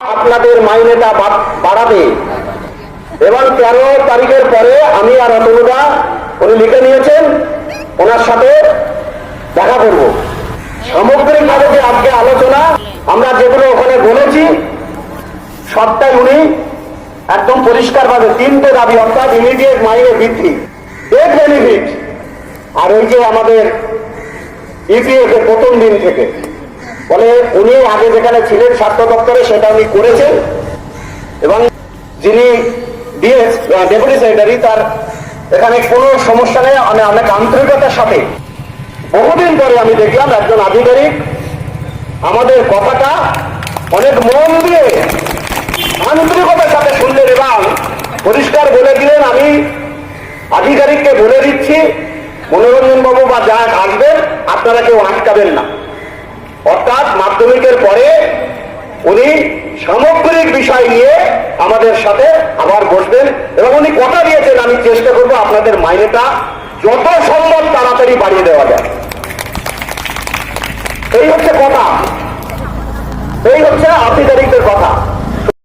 আপনাদের মাইনেটা বাড়াবে। এবং তেরো তারিখের পরে আমি আর অতনুদা, উনি লিখে নিয়েছেন, ওনার সাথে দেখা করব। সামগ্রিকভাবে যে আজকে আলোচনা, আমরা যেগুলো ওখানে বলেছি, সবটাই উনি একদম পরিষ্কারভাবে, তিনটে দাবি, অর্থাৎ ইমিডিয়েট মাইনে বৃদ্ধি ডেট বেনিফিট আর ওই যে আমাদের ইপিএফ এর প্রথম দিন থেকে। বলে উনি আগে যেখানে ছিলেন স্বাস্থ্য দপ্তরে, সেটা উনি করেছেন। এবং যিনি ডিএস ডেপুটি সেক্রেটারি, তার এখানে কোনো সমস্যা নেই মানে অনেক আন্তরিকতার সাথে বহুদিন পরে আমি দেখলাম একজন আধিকারিক আমাদের কথাটা অনেক মন দিয়ে আন্তরিকতার সাথে শুনলেন এবং পরিষ্কার বলে দিলেন। আমি আধিকারিককে বলে দিচ্ছি মনোরঞ্জন বাবু বা যা আসবেন, আপনারা কেউ আটকাবেন না। মাধ্যমিকের পরে উনি সামগ্রিক বিষয় নিয়ে আমাদের সাথে আবার বসবেন এবং উনি কথা দিয়েছেন, আমি চেষ্টা করব আপনাদের মাইনেটা যত সম্ভব তাড়াতাড়ি বাড়িয়ে দেওয়া যায়। এই হচ্ছে কথা। এই হচ্ছে আধিকারিকদের কথা।